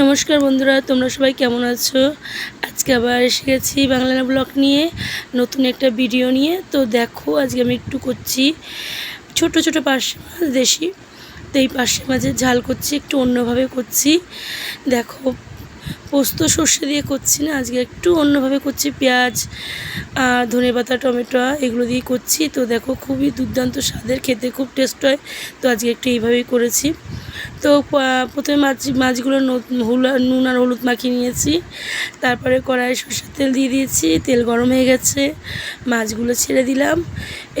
নমস্কার বন্ধুরা, তোমরা সবাই কেমন আছো? আজকে আবার এসে গেছি বাংলা ব্লগ নিয়ে, নতুন একটা ভিডিও নিয়ে। তো দেখো, আজকে আমি একটু করছি ছোট ছোট পার্শে মাছ দেশি। তো এই পার্শে মাছের ঝাল করছি, একটু অন্যভাবে করছি। দেখো, পোস্ত সর্ষে দিয়ে করছি না, আজকে একটু অন্যভাবে করছি। পেঁয়াজ আর ধনে পাতা, টমেটো, এগুলো দিয়ে করছি। তো দেখো, খুবই দুর্দান্ত স্বাদের, খেতে খুব টেস্ট হয়। তো আজকে একটু এইভাবেই করেছি। তো প্রথমে মাছ, মাছগুলো নুন আর হলুদ মাখিয়ে নিয়েছি। তারপরে কড়াই সর্ষের তেল দিয়ে দিয়েছি। তেল গরম হয়ে গেছে। মাছগুলো ছেড়ে দিলাম।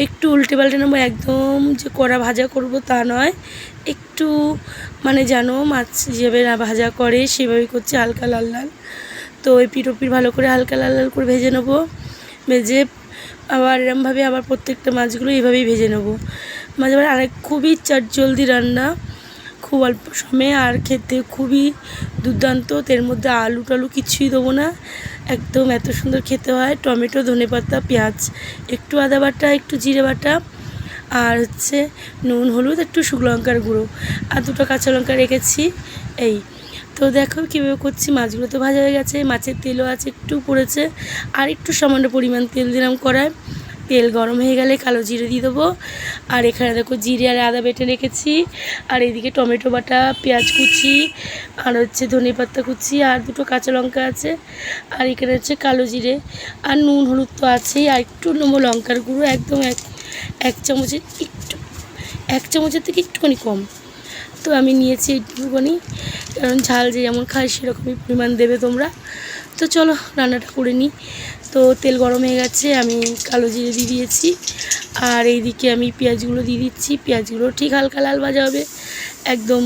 একটু উল্টে পাল্টে নেব, একদম যে কড়া ভাজা করব তা নয়। একটু মানে জানো, মাছ যেভাবে না ভাজা করে, সেভাবেই করছি হালকা লাল লাল। তো ওই পিঠোপিঠ ভালো করে হালকা লাল লাল করে ভেজে নেব। ভেজে আবার এরমভাবে আবার প্রত্যেকটা মাছগুলো এইভাবেই ভেজে নেব। মাছ আবার আরেক খুবই চাট জলদি রান্না। খুব অল্প সময়ে আর খেতে খুবই দুর্দান্ত। এর মধ্যে আলু টালু কিছুই দেবো না। একদম এত সুন্দর খেতে হয়। টমেটো ধনেপাতা পেঁয়াজ, একটু আদা বাটা, একটু জিরে বাটা আর হচ্ছে নুন, হলুদ, একটু শুকনো লঙ্কার গুঁড়ো। আর দুটো কাঁচা লঙ্কা রেখেছি। এই তো দেখো কীভাবে করছি। মাছগুলো তো ভাজা হয়ে গেছে। মাছের তেলও আছে, একটু পড়েছে। আর একটু সামান্য পরিমাণ তেল দিলাম কড়ায় তেল গরম হয়ে গেলে কালো জিরে দিয়ে দেবো। আর এখানে দেখো জিরে আর আদা বেটে রেখেছি। আর এদিকে টমেটো বাটা, পেঁয়াজ কুচি, আর হচ্ছে ধনে পাতা কুচি, আর দুটো কাঁচা লঙ্কা আছে। আর এখানে হচ্ছে কালো জিরে। আর নুন, হলুদ তো আছেই। আর একটু নেব লঙ্কার গুঁড়ো, একদম এক এক চামচের একটু, এক চামচের থেকে একটুখানি কম। তো আমি নিয়েছি এইটুকুখানি কারণ ঝাল যে যেমন খাই সেরকমই পরিমাণ দেবে তোমরা। তো চলো রান্নাটা করে নিই। তো তেল গরম হয়ে গেছে, আমি কালো জিরে দিয়ে দিয়েছি। আর এইদিকে আমি পেঁয়াজগুলো দিয়ে দিচ্ছি। পেঁয়াজগুলো ঠিক হালকা লাল ভাজা হবে। একদম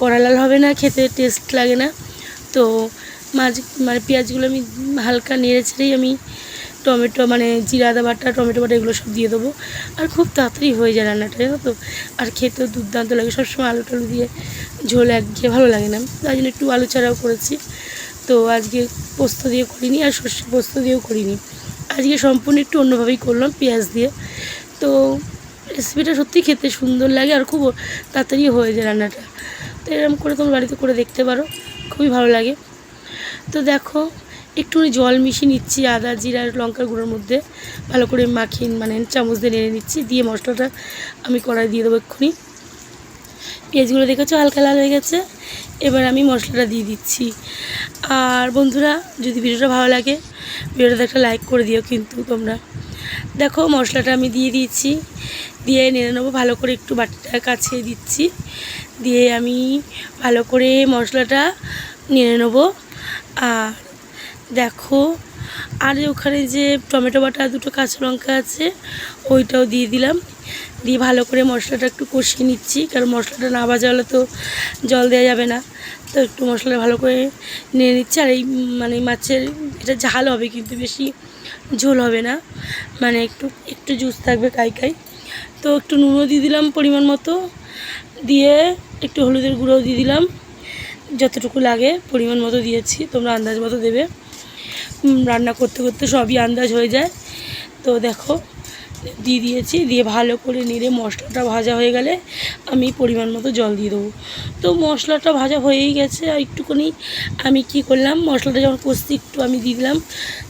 কড়া লাল হবে না, খেতে টেস্ট লাগে না। তো মাছ মানে পেঁয়াজগুলো আমি হালকা নেড়ে ছেড়েই আমি টমেটো মানে জিরা, আদা বাটা, টমেটো বাটা এগুলো সব দিয়ে দেবো। আর খুব তাড়াতাড়ি হয়ে যায় রান্নাটা, জানো তো? আর খেতেও দুর্দান্ত লাগে। সবসময় আলু টালু দিয়ে ঝোল এক ভালো লাগে না। তাই জন্য একটু আলু ছাড়াও করেছি। তো আজকে পোস্ত দিয়ে করিনি আর সর্ষে পোস্ত দিয়েও করিনি। আজকে সম্পূর্ণ একটু অন্যভাবেই করলাম, পেঁয়াজ দিয়ে। তো রেসিপিটা সত্যিই খেতে সুন্দর লাগে আর খুব তাড়াতাড়ি হয়ে যায় রান্নাটা। তো এরকম করে তোমার বাড়িতে করে দেখতে পারো, খুবই ভালো লাগে। তো দেখো, একটুখানি জল মিশিয়ে নিচ্ছি, আদা, জিরা, লঙ্কার গুঁড়োর মধ্যে। ভালো করে মাখিয়ে মানে চামচ দিয়ে নেড়ে নিচ্ছি, দিয়ে মশলাটা আমি কড়াই দিয়ে দেবো এক্ষুনি। পেঁয়াজগুলো দেখেছ? হালকা লাল হয়ে গেছে। এবার আমি মশলাটা দিয়ে দিচ্ছি। আর বন্ধুরা, যদি ভিডিওটা ভালো লাগে, ভিডিওটাতে একটা লাইক করে দিও কিন্তু তোমরা। দেখো, মশলাটা আমি দিয়ে দিয়েছি। দিয়ে নেড়ে নেব, ভালো করে একটু বাটিটা কাছে দিচ্ছি। দিয়ে আমি ভালো করে মশলাটা নেড়ে নেব। আর দেখো আর ওখানে যে টমেটো বাটা দুটো কাঁচা লঙ্কা আছে, ওইটাও দিয়ে দিলাম। দিয়ে ভালো করে মশলাটা একটু কষিয়ে নিচ্ছি, কারণ মশলাটা না ভাজা হলে তো জল দেওয়া যাবে না। তো একটু মশলাটা ভালো করে নিয়ে নিচ্ছি, আর এই মানে মাছের এটা ঝাল হবে কিন্তু বেশি ঝোল হবে না। মানে একটু একটু জুস থাকবে কাই কাই তো একটু নুনও দিয়ে দিলাম পরিমাণ মতো। দিয়ে একটু হলুদের গুঁড়োও দিয়ে দিলাম। যতটুকু লাগে পরিমাণ মতো দিয়েছি, তোমরা আন্দাজ মতো দেবে। রান্না করতে করতে সবই আন্দাজ হয়ে যায়। তো দেখো, দিয়ে দিয়েছি, দিয়ে ভালো করে নেড়ে মশলাটা ভাজা হয়ে গেলে আমি পরিমাণ মতো জল দিয়ে দেবো। তো মশলাটা ভাজা হয়েই গেছে, আর একটুখানি আমি কি করলাম, মশলাটা যখন কষছি একটু আমি দিয়ে দিলাম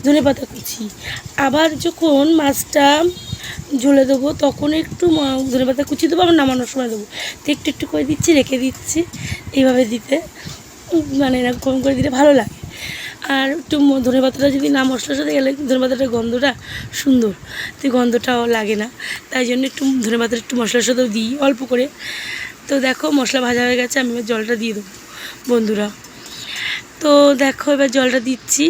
ধনে পাতা কুচি। আবার যখন মাছটা ঝোলে দেবো, তখন একটু ধনে পাতা কুচি দেবো, আবার নামানোর সময় দেবো। তো একটু একটু করে দিচ্ছি, রেখে দিচ্ছি, এইভাবে দিতে মানে এরকম করে দিলে ভালো লাগে। আর একটু ধনে পাতাটা যদি না মশলার সাথে গেলে ধনে পাতাটার গন্ধটা সুন্দর। তো গন্ধটাও লাগে না। তাই জন্য একটু ধনে পাতাটা একটু মশলার সাথেও দিই অল্প করে। তো দেখো মশলা ভাজা হয়ে গেছে, আমি জলটা দিয়ে দেবো বন্ধুরা। তো দেখো এবার জলটা দিচ্ছি।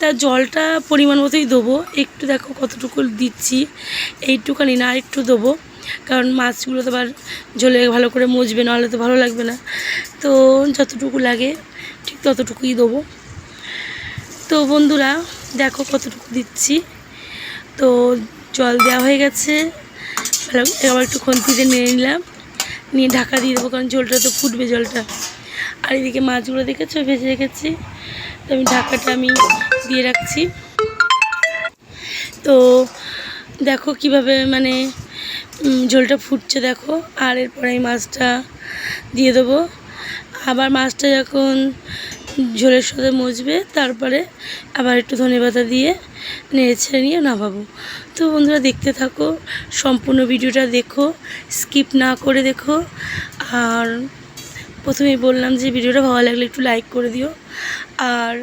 তা জলটা পরিমাণ মতোই দেবো। একটু দেখো কতটুকু দিচ্ছি এইটুখানি না একটু দেবো। কারণ মাছগুলো তো আবার জলে ভালো করে মজবে, নাহলে তো ভালো লাগবে না। তো যতটুকু লাগে ঠিক ততটুকুই দেবো। তো বন্ধুরা, দেখো কতটুকু দিচ্ছি। তো জল দেওয়া হয়ে গেছে। এবার একটু খন্তিতে নিয়ে নিলাম। নিয়ে ঢাকা দিয়ে দেবো, কারণ জলটা তো ফুটবে জলটা। আর এদিকে মাছগুলো দেখেছ? ভেজে রেখেছি। তো আমি ঢাকাটা আমি দিয়ে রাখছি। তো দেখো কীভাবে মানে ঝোলটা ফুটছে দেখো। আর এরপরে আমি মাছটা দিয়ে দেবো। আবার মাছটা যখন ঝোলের সাথে মজবে, তারপরে আবার একটু ধনে পাতা দিয়ে নেড়ে ছেড়ে নিয়ে নামাবো। তো বন্ধুরা দেখতে থাকো, সম্পূর্ণ ভিডিওটা দেখো, স্কিপ না করে দেখো। আর প্রথমেই বললাম যে ভিডিওটা ভালো লাগলে একটু লাইক করে দিও, আর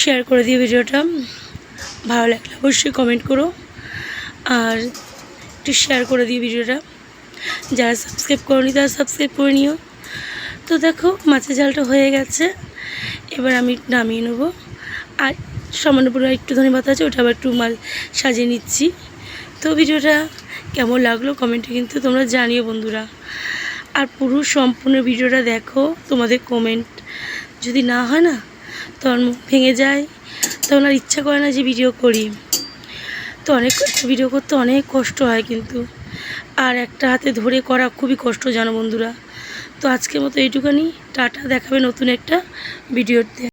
শেয়ার করে দিও ভিডিওটা। ভালো লাগলে অবশ্যই কমেন্ট করো, আর একটু শেয়ার করে দিও ভিডিওটা। যারা সাবস্ক্রাইব করনি তারা সাবস্ক্রাইব করে নিও। তো দেখো, মাছের ঝালটা হয়ে গেছে। এবার আমি নামিয়ে নেব। আর সামান্য পরিমাণ একটু ধনে পাতা আছে, ওটা আবার একটু মাল সাজিয়ে নিচ্ছি। তো ভিডিওটা কেমন লাগল কমেন্টে কিন্তু তোমরা জানিও বন্ধুরা। আর পুরো সম্পূর্ণ ভিডিওটা দেখো, তোমাদের কমেন্ট যদি না হয় না তখন ভেঙে যায়। তখন আর ইচ্ছা করে না যে ভিডিও করি। তো অনেক ভিডিও করতে অনেক কষ্ট হয় কিন্তু। আর একটা হাতে ধরে করা খুবই কষ্ট জানো বন্ধুরা। তো আজকের মতো এইটুখানি। টাটা দেখাবে নতুন একটা ভিডিওতে।